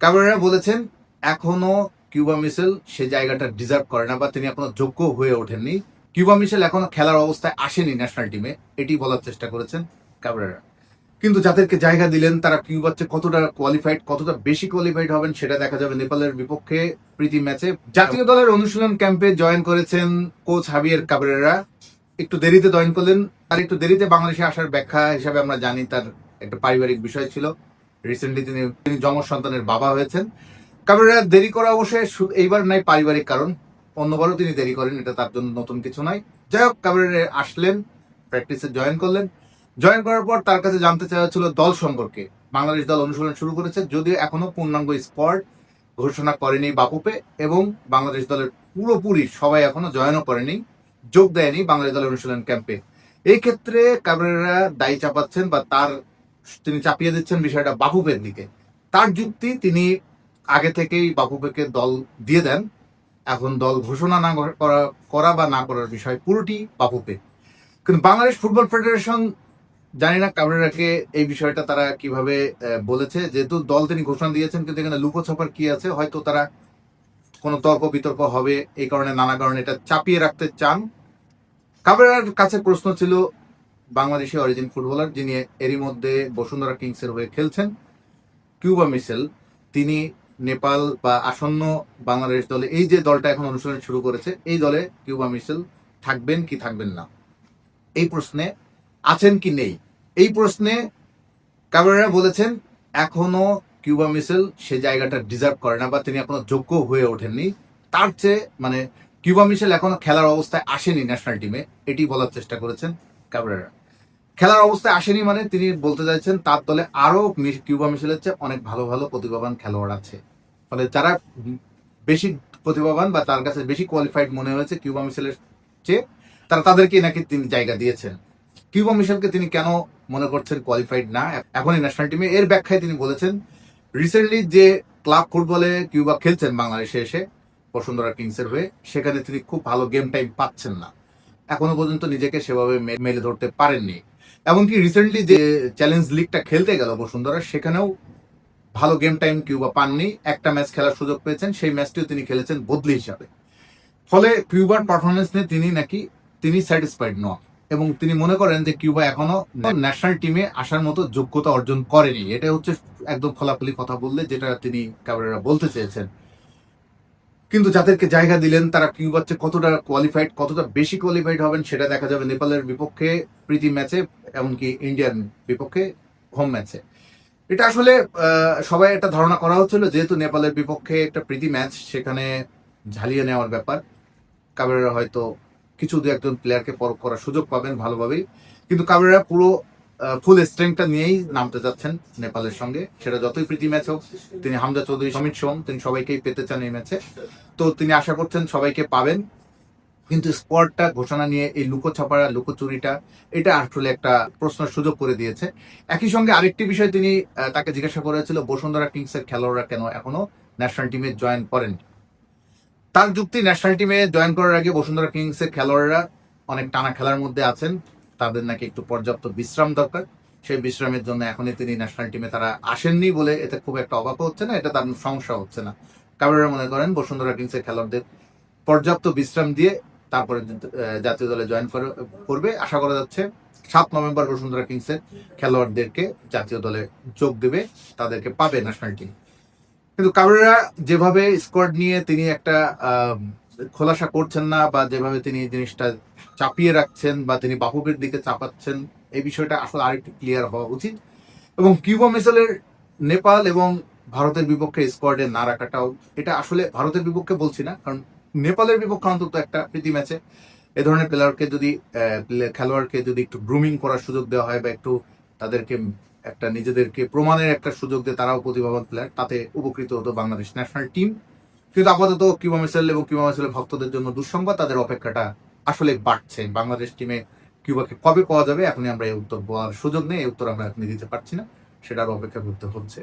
Camera বলেছেন, এখনও Cuba Mitchell সে জায়গাটা ডিজার্ভ করে না বা তিনি এখনও যোগ্য হয়ে ওঠেননি। কিউবা মিশেল এখনও খেলার অবস্থায় আসেনি ন্যাশনাল টিমে, এটি বলার চেষ্টা করেছেন ক্যামেরা কিন্তু যাদেরকে জায়গা দিলেন, তারা কিউবার চেয়ে কতটা কোয়ালিফাইড কতটা বেশি কোয়ালিফাইড হবেন সেটা দেখা যাবে নেপালের বিপক্ষে প্রীতি ম্যাচে। জাতীয় দলের অনুশীলন ক্যাম্পে জয়েন করেছেন কোচ হাবিয়ের কাবরেরা একটু দেরিতে জয়েন করলেন, আর একটু দেরিতে বাংলাদেশে আসার ব্যাখ্যা হিসাবে আমরা জানি, তার একটা পারিবারিক বিষয় ছিল। রিসেন্টলি তিনি তিনি যমজ সন্তানের বাবা হয়েছেন। কাবরেরা দেরি করা অবশ্যই এইবার নাই পারিবারিক কারণ। অন্যবারও তিনি দেরি করেন, এটা তার জন্য নতুন কিছু নয় যাই হোক কাবরেরা আসলেন প্র্যাকটিসে জয়েন করলেন। জয়েন করার পর তার কাছে জানতে চাওয়া হচ্ছিল দল সম্পর্কে। বাংলাদেশ দল অনুশীলন শুরু করেছে, যদিও এখনও পূর্ণাঙ্গ স্কোয়াড ঘোষণা করেনি বাপুপে এবং বাংলাদেশ দলের পুরোপুরি সবাই এখনও জয়েনও করেনি, যোগ দেয়নি বাংলাদেশ দলের অনুশীলন ক্যাম্পে এই ক্ষেত্রে কাবরেরা দায়ী চাপাচ্ছেন বা তার তিনি চাপিয়ে দিচ্ছেন বিষয়টা বাপুপের দিকে। তার যুক্তি তিনি আগে থেকেই বাপুপেকে দল দিয়ে দেন। এখন দল ঘোষণা না করা করা বা না করার বিষয় পুরোটি বাপুপে কিন্তু বাংলাদেশ ফুটবল ফেডারেশন, জানি না কাবরেরাকে এই বিষয়টা তারা কীভাবে বলেছে। যেহেতু দল তিনি ঘোষণা দিয়েছেন, কিন্তু এখানে লুকোছাপার কি আছে? হয়তো তারা কোনো তর্ক বিতর্ক হবে। এই কারণে নানা কারণে এটা চাপিয়ে রাখতে চান। কাবরেরার কাছে প্রশ্ন ছিল বাংলাদেশি অরিজিন ফুটবলার যিনি এরই মধ্যে বসুন্ধরা কিংসের হয়ে খেলছেন, কিউবা মিসেল। তিনি নেপাল বা আসন্ন বাংলাদেশ দলে এই যে দলটা এখন অনুশীলন শুরু করেছে, এই দলে কিউবা মিসেল থাকবেন কি থাকবেন না? এই প্রশ্নে আছেন কি নেই? এই প্রশ্নে কাবেরা বলেছেন, এখনও কিউবা মিসেল সে জায়গাটা ডিজার্ভ করে না বা তিনি এখনও যোগ্য হয়ে ওঠেননি। তার চেয়ে মানে কিউবা মিশেল এখনও খেলার অবস্থায় আসেনি ন্যাশনাল টিমে এটি বলার চেষ্টা করেছেন কাবরেরা খেলার অবস্থায় আসেনি মানে তিনি বলতে চাইছেন তার দলে আরও মি- কিউবা মিশেলের চেয়ে অনেক ভালো ভালো প্রতিভাবান খেলোয়াড় আছে। ফলে যারা বেশি প্রতিভাবান বা তার কাছে বেশি কোয়ালিফাইড মনে হয়েছে কিউবা মিশেলের চেয়ে, তারা তাদেরকে নাকি তিনি জায়গা দিয়েছেন। কিউবা মিশেলকে তিনি কেন মনে করছেন কোয়ালিফাইড না? এখনই ন্যাশনাল টিমে এর ব্যাখ্যায় তিনি বলেছেন রিসেন্টলি যে ক্লাব ফুটবলে কিউবা খেলছেন বাংলাদেশে এসে, বসুন্ধরা কিংসের হয়ে, সেখানে তিনি খুব ভালো গেম টাইম পাচ্ছেন না। এখনও পর্যন্ত নিজেকে সেভাবে মেলে ধরতে পারেননি। এমনকি রিসেন্টলি যে চ্যালেঞ্জ লিগটা খেলতে গেল বসুন্ধরা, সেখানেও ভালো গেম টাইম কিউবা পাননি। একটা ম্যাচ খেলার সুযোগ পেয়েছেন, সেই ম্যাচটিও তিনি খেলেছেন বদলি হিসাবে। ফলে কিউবার পারফরমেন্স নিয়ে তিনি নাকি, তিনি স্যাটিসফাইড নন। এবং তিনি মনে করেন যে কিউবা এখনও ন্যাশনাল টিমে আসার মতো যোগ্যতা অর্জন করেনি। এটা হচ্ছে একদম খোলাখুলি কথা বললে, যেটা তিনি কাবরেরা বলতে চেয়েছেন। কিন্তু যাদেরকে জায়গা দিলেন, তারা কিউবার চেয়ে কতটা কোয়ালিফাইড কতটা বেশি কোয়ালিফাইড হবেন সেটা দেখা যাবে নেপালের বিপক্ষে প্রীতি ম্যাচে, এমনকি ইন্ডিয়ান বিপক্ষে হোম ম্যাচে এটা আসলে সবাই একটা ধারণা করা হচ্ছিল, যেহেতু নেপালের বিপক্ষে একটা প্রীতি ম্যাচ, সেখানে ঝালিয়ে নেওয়ার ব্যাপার। কাবেরা হয়তো কিছু দু একজন প্লেয়ারকে পরখ করার সুযোগ পাবেন ভালোভাবেই। কিন্তু কাবেরা পুরো ফুল স্ট্রেংথটা নিয়েই নামতে যাচ্ছেন নেপালের সঙ্গে। সেটা যতই প্রীতি ম্যাচ হোক, তিনি হামজা চৌধুরী সমিত সোম, তিনি সবাইকেই পেতে চান এই ম্যাচে তো তিনি আশা করছেন সবাইকে পাবেন। কিন্তু স্কোয়াডটা ঘোষণা নিয়ে এই লুকোছাপাড়া, লুকোচুরিটা, এটা আসলে একটা প্রশ্নের সুযোগ করে দিয়েছে। একই সঙ্গে আরেকটি বিষয় তিনি তাকে জিজ্ঞাসা করেছিল, বসুন্ধরা কিংসের খেলোয়াড়রা কেন এখনও ন্যাশনাল টিমে জয়েন করেন তার যুক্তি ন্যাশনাল টিমে জয়েন করার আগে বসুন্ধরা কিংসের খেলোয়াড়রা অনেক টানা খেলার মধ্যে আছেন। তাদের নাকি একটু পর্যাপ্ত বিশ্রাম দরকার। সেই বিশ্রামের জন্য এখনই তিনি ন্যাশনাল টিমে তারা আসেননি বলে এতে খুব একটা অবাক হচ্ছে না, এটা তার সমস্যা হচ্ছে না। কাবেরা মনে করেন বসুন্ধরা কিংসের খেলোয়াড়দের পর্যাপ্ত বিশ্রাম দিয়ে তারপরে জাতীয় দলে জয়েন করবে। আশা করা যাচ্ছে সাত নভেম্বর বসুন্ধরা কিংসের খেলোয়াড়দেরকে জাতীয় দলে যোগ দেবে, তাদেরকে পাবে ন্যাশনাল টিম কিন্তু কাবরেরা যেভাবে স্কোয়াড নিয়ে তিনি একটা খোলাসা করছেন না বা যেভাবে তিনি জিনিসটা চাপিয়ে রাখছেন বা তিনি বাহুবের দিকে চাপাচ্ছেন, এই বিষয়টা আসলে আরেকটু ক্লিয়ার হওয়া উচিত। এবং কিউবা মিসেলের নেপাল এবং ভারতের বিপক্ষে স্কোয়াডে না রাখাটাও, এটা আসলে ভারতের বিপক্ষে বলছি না, কারণ নেপালের বিপক্ষে অন্তত একটা প্রীতি ম্যাচে এ ধরনের প্লেয়ারকে যদি খেলোয়াড়কে যদি একটু গ্রুমিং করার সুযোগ দেওয়া হয় বা একটু তাদেরকে একটা নিজেদেরকে প্রমাণের একটা সুযোগ দিয়ে, তারাও প্রতিভাবান প্লেয়ার তাতে উপকৃত হতো বাংলাদেশ ন্যাশনাল টিম কিন্তু আপাতত কিউবা মিসাইল এবং কিউবা মিসাইলের ভক্তদের জন্য দুঃসংবাদ, তাদের অপেক্ষাটা আসলে বাড়ছে। বাংলাদেশ টিমে কিউবাকে কবে পাওয়া যাবে, এখনই আমরা এই উত্তর সুযোগ নেই, এই উত্তর আমরা এখনই দিতে পারছি না, সেটার অপেক্ষা করতে হচ্ছে।